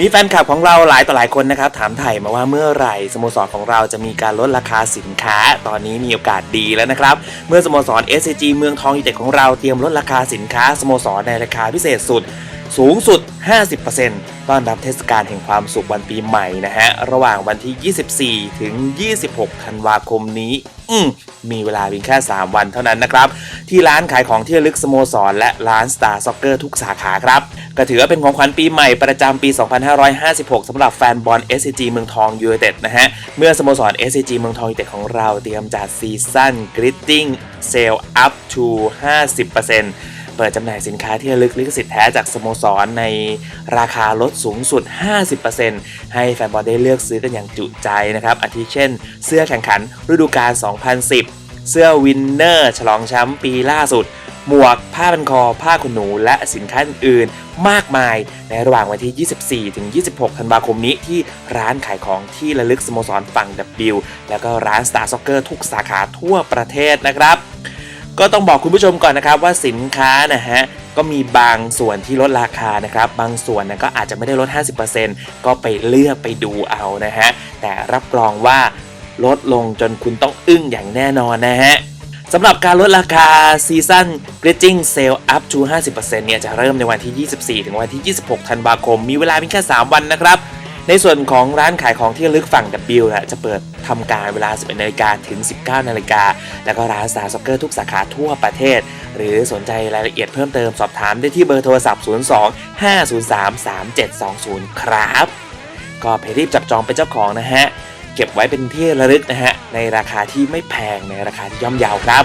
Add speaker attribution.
Speaker 1: มีแฟนคลับของเราหลายต่อหลายคนนะครับ ถามไถ่มาว่าเมื่อไหร่สโมสรของเราจะมีการลดราคาสินค้า ตอนนี้มีโอกาสดีแล้วนะครับ เมื่อสโมสร SCG เมืองทองยูไนเต็ดของเราเตรียมลดราคาสินค้าสโมสรในราคาพิเศษสุด สูงสุด 50%ต้อนรับเทศกาลแห่งความสุขวันปีใหม่นะฮะ ระหว่างวันที่ 24 ถึง 26 ธันวาคมนี้ อืมมีเวลาเพียงแค่ 3 วันเท่านั้นนะครับ ที่ร้านขายของที่ระลึกสโมสร และร้าน Star Soccer ทุกสาขาครับ ก็ถือว่าเป็นของขวัญปีใหม่ประจำปี 2556 สำหรับแฟนบอล SCG เมืองทองยูไนเต็ดนะฮะ เมื่อสโมสร SCG เมืองทองยูไนเต็ดของเราเตรียมจัดซีซั่น Greeting Sale up to 50% เปิดจำหน่ายสินค้าที่ระลึกลิขสิทธิ์แท้จากสโมสรในราคาลดสูงสุด 50%ให้แฟนบอลได้เลือกซื้อกันอย่างจุใจนะครับ อาทิเช่น เสื้อแข่งขันฤดูกาล 2010 เสื้อวินเนอร์ ฉลองแชมป์ปีล่าสุด หมวก ผ้าพันคอ ผ้าขนหนู และสินค้าอื่นๆมากมายในระหว่างวันที่ 24 ถึง 26 ธันวาคมนี้ที่ร้านขายของที่ระลึกสโมสรฝั่ง W แล้วก็ร้าน Star Soccer ทุกสาขาทั่วประเทศนะครับ ก็ต้องบอกคุณผู้ชมก่อนนะครับว่าสินค้านะฮะก็มีบางส่วนที่ลดราคานะครับ บางส่วนนะก็อาจจะไม่ได้ลด 50%ก็ไปเลือกไปดูเอานะฮะแต่รับรองว่าลดลงจนคุณต้องอึ้งอย่างแน่นอนนะฮะสำหรับการลดราคาซีซั่น Greeting Sale up to 50%เนี่ยจะเริ่มในวันที่ 24 ถึงวันที่ 26 ธันวาคม มีเวลาเพียงแค่ 3 วันนะครับ ในส่วนของร้านขายของที่ระลึกฝั่ง W นะจะเปิดทำการเวลา 11นาฬิกาถึง 19นาฬิกาแล้วก็ร้านสตาร์ซ็อกเกอร์ทุกสาขาทั่วประเทศ หรือสนใจรายละเอียดเพิ่มเติมสอบถามได้ที่เบอร์โทรศัพท์ 02 503 3720 ครับ ก็ไปรีบจับจองเป็นเจ้าของนะฮะ เก็บไว้เป็นที่ระลึกนะฮะ ในราคาที่ไม่แพงในราคาที่ย่อมเยาวครับ